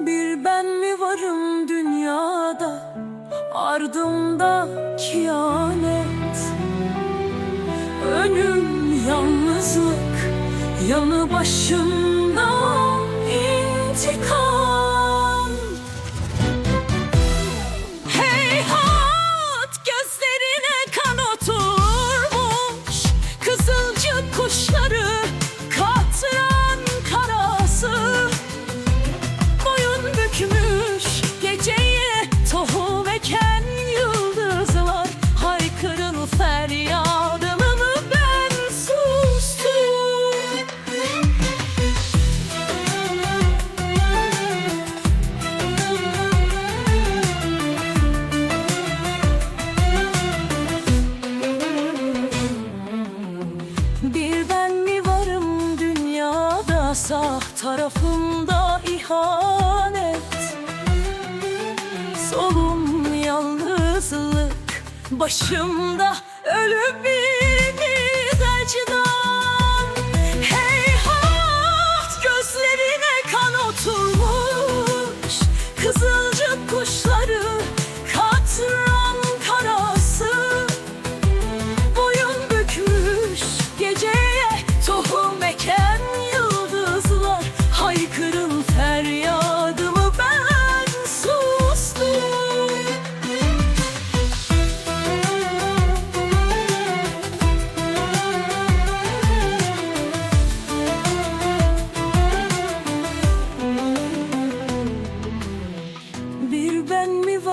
Bir ben mi varım dünyada? Ardımda kianet Önüm yalnızlık Yanı başımda intikam. tarafımda ihanet. Solum yalnızlık Başımda ölü bir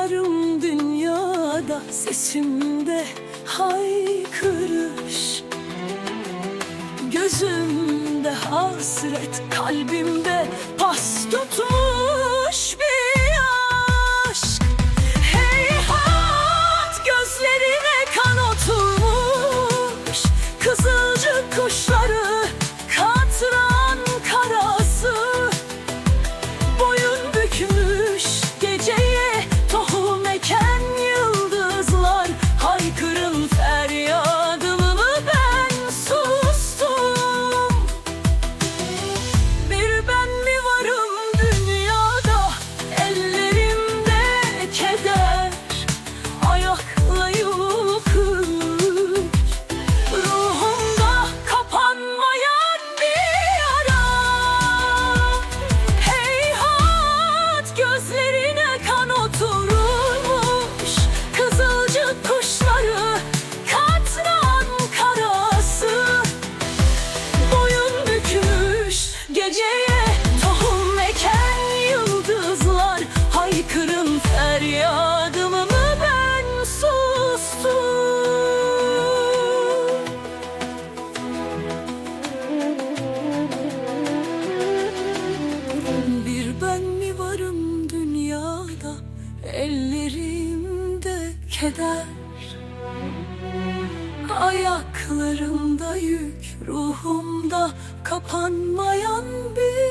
varım dünyada Sesimde haykırış. Gözümde hasret Kalbimde pas tutmuş Feryadımı ben sustum. Bir ben mi varım dünyada Ellerimde keder? Ayaklarımda yük Ruhumda kapanmayan bir